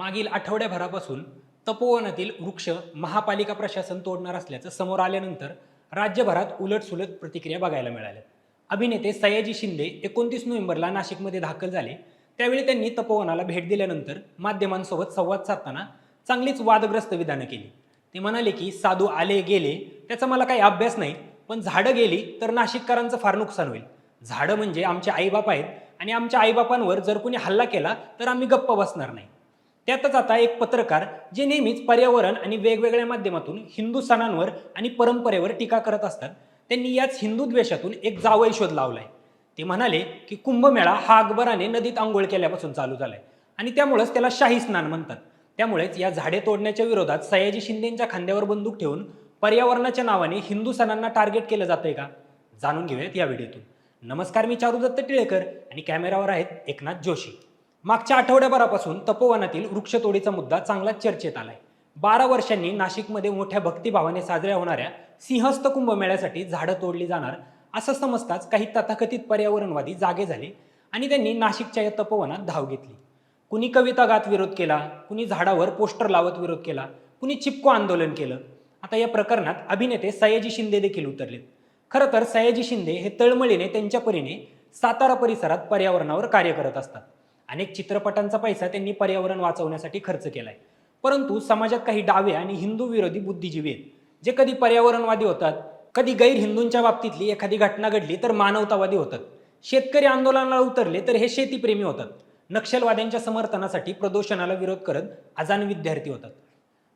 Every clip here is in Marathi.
मागील आठवड्याभरापासून तपोवनातील वृक्ष महापालिका प्रशासन तोडणार असल्याचं समोर आल्यानंतर राज्यभरात उलटसुलट प्रतिक्रिया बघायला मिळाल्या. अभिनेते सयाजी शिंदे एकोणतीस नोव्हेंबरला नाशिकमध्ये दाखल झाले. त्यावेळी त्यांनी तपोवनाला भेट दिल्यानंतर माध्यमांसोबत संवाद साधताना चांगलीच वादग्रस्त विधानं केली. ते म्हणाले की साधू आले गेले त्याचा मला काही अभ्यास नाही पण झाडं गेली तर नाशिककरांचं फार नुकसान होईल. झाडं म्हणजे आमचे आईबाप आहेत आणि आमच्या आईबापांवर जर कोणी हल्ला केला तर आम्ही गप्प बसणार नाही. त्यातच आता एक पत्रकार जे नेहमीच पर्यावरण आणि वेगवेगळ्या माध्यमातून हिंदू सणांवर आणि परंपरेवर टीका करत असतात त्यांनी याच हिंदू द्वेषातून एक जावई शोध लावलाय. ते म्हणाले की कुंभमेळा हा अकबराने नदीत आंघोळ केल्यापासून चालू झालाय आणि त्यामुळेच त्याला शाही स्नान म्हणतात. त्यामुळेच या झाडे तोडण्याच्या विरोधात सयाजी शिंदेच्या खांद्यावर बंदूक ठेवून पर्यावरणाच्या नावाने हिंदू सणांना टार्गेट केलं जातंय का? जाणून घेऊयात या व्हिडिओतून. नमस्कार मी चारू दत्त टिळेकर आणि कॅमेरावर आहेत एकनाथ जोशी. मागच्या आठवड्याभरापासून तपोवनातील वृक्षतोडीचा मुद्दा चांगलाच चर्चेत आलाय. बारा वर्षांनी नाशिकमध्ये मोठ्या भक्तिभावाने साजऱ्या होणाऱ्या सिंहस्थ कुंभमेळ्यासाठी झाडं तोडली जाणार असं समजताच काही तथाकथित पर्यावरणवादी जागे झाले आणि त्यांनी नाशिकच्या या तपोवनात धाव घेतली. कुणी कविता गात विरोध केला कुणी झाडावर पोस्टर लावत विरोध केला कुणी चिपको आंदोलन केलं. आता या प्रकरणात अभिनेते सयाजी शिंदे देखील उतरलेत. खरं तर सयाजी शिंदे हे तळमळीने त्यांच्या परीने सातारा परिसरात पर्यावरणावर कार्य करत असतात. अनेक चित्रपटांचा पैसा त्यांनी पर्यावरण वाचवण्यासाठी खर्च केलाय. परंतु समाजात काही डावे आणि हिंदू विरोधी बुद्धिजीवी आहेत जे कधी पर्यावरणवादी होतात कधी गैर हिंदूंच्या बाबतीतली एखादी घटना घडली तर मानवतावादी होतात. शेतकरी आंदोलनाला उतरले तर हे शेतीप्रेमी होतात. नक्षलवाद्यांच्या समर्थनासाठी प्रदूषणाला विरोध करत अजान विद्यार्थी होतात.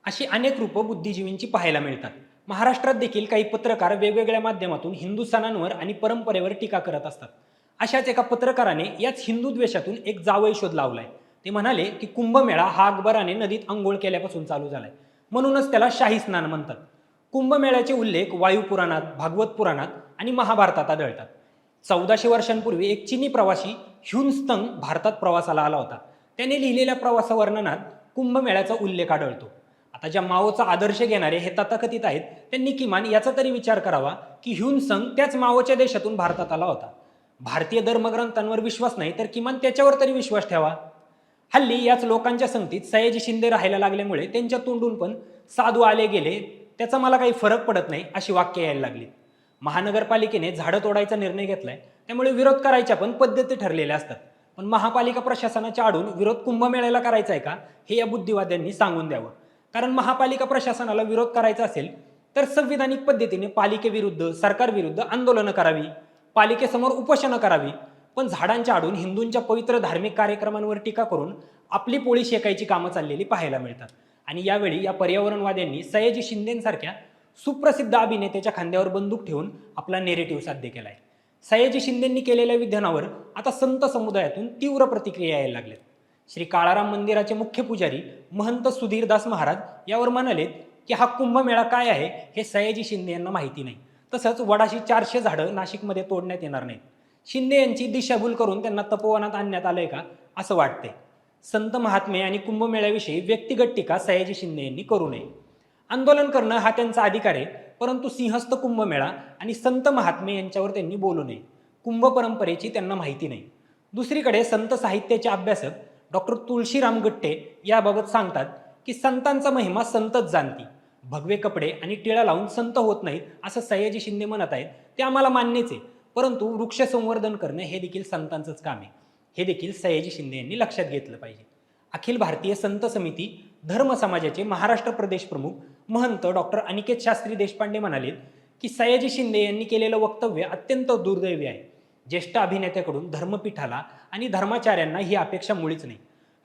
अशी अनेक रूपं बुद्धिजीवींची पाहायला मिळतात. महाराष्ट्रात देखील काही पत्रकार वेगवेगळ्या माध्यमातून हिंदू सणांवर आणि परंपरेवर टीका करत असतात. अशाच एका पत्रकाराने याच हिंदू द्वेषातून एक जावई शोध लावलाय. ते म्हणाले की कुंभमेळा हा अकबराने नदीत आंघोळ केल्यापासून चालू झालाय. म्हणूनच त्याला शाही स्नान म्हणतात. कुंभमेळ्याचे उल्लेख वायुपुराणात भागवत पुराणात आणि महाभारतात आढळतात. चौदाशे वर्षांपूर्वी एक चिनी प्रवासी ह्युनस्तंग भारतात प्रवासाला आला होता. त्याने लिहिलेल्या प्रवासा वर्णनात कुंभमेळ्याचा उल्लेख आढळतो. आता ज्या माओचा आदर्श घेणारे हे तथाकथित आहेत त्यांनी किमान याचा तरी विचार करावा की ह्युनसंग त्याच माओच्या देशातून भारतात आला होता. भारतीय धर्मग्रंथांवर विश्वास नाही तर किमान त्याच्यावर तरी विश्वास ठेवा. हल्ली याच लोकांच्या संगतीत सयाजी शिंदे राहायला लागल्यामुळे त्यांच्या तोंडून पण साधू आले गेले त्याचा मला काही फरक पडत नाही अशी वाक्य यायला लागली. महानगरपालिकेने झाडं तोडायचा निर्णय घेतलाय त्यामुळे विरोध करायच्या पण पद्धती ठरलेल्या असतात. पण महापालिका प्रशासनाच्या आडून विरोध कुंभमेळ्याला करायचा आहे का हे या बुद्धिवाद्यांनी सांगून द्यावं. कारण महापालिका प्रशासनाला विरोध करायचा असेल तर संविधानिक पद्धतीने पालिकेविरुद्ध सरकारविरुद्ध आंदोलनं करावी. पालिकेसमोर उपोषणं करावी पण झाडांच्या आडून हिंदूंच्या पवित्र धार्मिक कार्यक्रमांवर टीका करून आपली पोळी शेकायची कामं चाललेली पाहायला मिळतात. आणि यावेळी या पर्यावरणवाद्यांनी सयाजी शिंदेसारख्या सुप्रसिद्ध अभिनेत्याच्या खांद्यावर बंदूक ठेवून आपला नेरेटिव्ह साध्य केलाय. सयाजी शिंदेंनी केलेल्या विधानावर आता संत समुदायातून तीव्र प्रतिक्रिया यायला लागल्यात. श्री काळाराम मंदिराचे मुख्य पुजारी महंत सुधीरदास महाराज यावर म्हणालेत की हा कुंभमेळा काय आहे हे सयाजी शिंदे यांना माहिती नाही. तसंच वडाशी चारशे झाडं नाशिकमध्ये तोडण्यात येणार नाहीत. शिंदे यांची दिशाभूल करून त्यांना तपोवनात आणण्यात आलंय का असं वाटतंय. संत महात्मे आणि कुंभमेळ्याविषयी व्यक्तिगत टीका सयाजी शिंदे यांनी करू नये. आंदोलन करणं हा त्यांचा अधिकार आहे परंतु सिंहस्थ कुंभमेळा आणि संत महात्मे यांच्यावर त्यांनी बोलू नये. कुंभ परंपरेची त्यांना माहिती नाही. दुसरीकडे संत साहित्याचे अभ्यासक डॉक्टर तुळशीराम गट्टे याबाबत सांगतात की संतांचा महिमा संतच जाणती. भगवे कपडे आणि टिळा लावून संत होत नाहीत असं सयाजी शिंदे म्हणत आहेत. ते आम्हाला मान्यच आहे. परंतु वृक्ष संवर्धन करणं हे देखील संतांचंच काम आहे. हे देखील सयाजी शिंदे यांनी लक्षात घेतलं पाहिजे. अखिल भारतीय संत समिती धर्म समाजाचे महाराष्ट्र प्रदेश प्रमुख महंत डॉक्टर अनिकेत शास्त्री देशपांडे म्हणाले की सयाजी शिंदे यांनी केलेलं वक्तव्य अत्यंत दुर्दैवी आहे. ज्येष्ठ अभिनेत्याकडून धर्मपीठाला आणि धर्माचार्यांना ही अपेक्षा मुळीच नाही.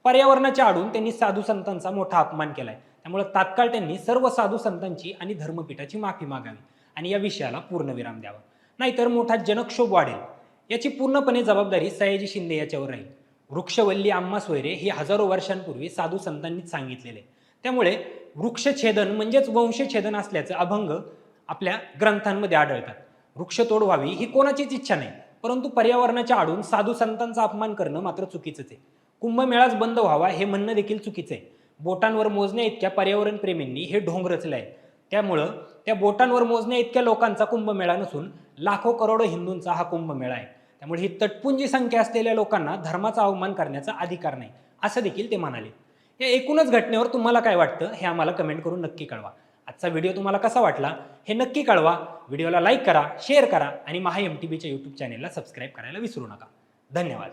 पर्यावरणाच्या आडून त्यांनी साधू संतांचा मोठा अपमान केलाय. त्यामुळे तात्काळ त्यांनी सर्व साधू संतांची आणि धर्मपीठाची माफी मागावी आणि या विषयाला पूर्णविराम द्यावा. नाहीतर मोठा जनक्षोभ वाढेल. याची पूर्णपणे जबाबदारी सयाजी शिंदे याच्यावर राहील. वृक्षवल्ली आम्हा सोयरे हे हजारो वर्षांपूर्वी साधू संतांनीच सांगितलेले. त्यामुळे वृक्षछेदन म्हणजेच वंशछेदन असल्याचं अभंग आपल्या ग्रंथांमध्ये आढळतात. वृक्षतोड व्हावी ही कोणाचीच इच्छा नाही परंतु पर्यावरणाच्या आडून साधू संतांचा अपमान करणं मात्र चुकीचंच आहे. कुंभमेळाच बंद व्हावा हे म्हणणं देखील चुकीचं आहे. बोटांवर मोजण्या इतक्या पर्यावरण प्रेमींनी हे ढोंग रचलं आहे त्यामुळं त्या बोटांवर मोजण्या इतक्या लोकांचा कुंभमेळा नसून लाखो करोडो हिंदूंचा हा कुंभमेळा आहे. त्यामुळे ही तटपुंजी संख्या असलेल्या लोकांना धर्माचा अवमान करण्याचा अधिकार नाही असं देखील ते म्हणाले. या एकूणच घटनेवर तुम्हाला काय वाटतं हे आम्हाला कमेंट करून नक्की कळवा. आजचा व्हिडिओ तुम्हाला कसा वाटला हे नक्की कळवा. व्हिडिओला लाईक करा शेअर करा आणि महा एम टी बीच्या यूट्यूब चॅनेलला सबस्क्राईब करायला विसरू नका. धन्यवाद.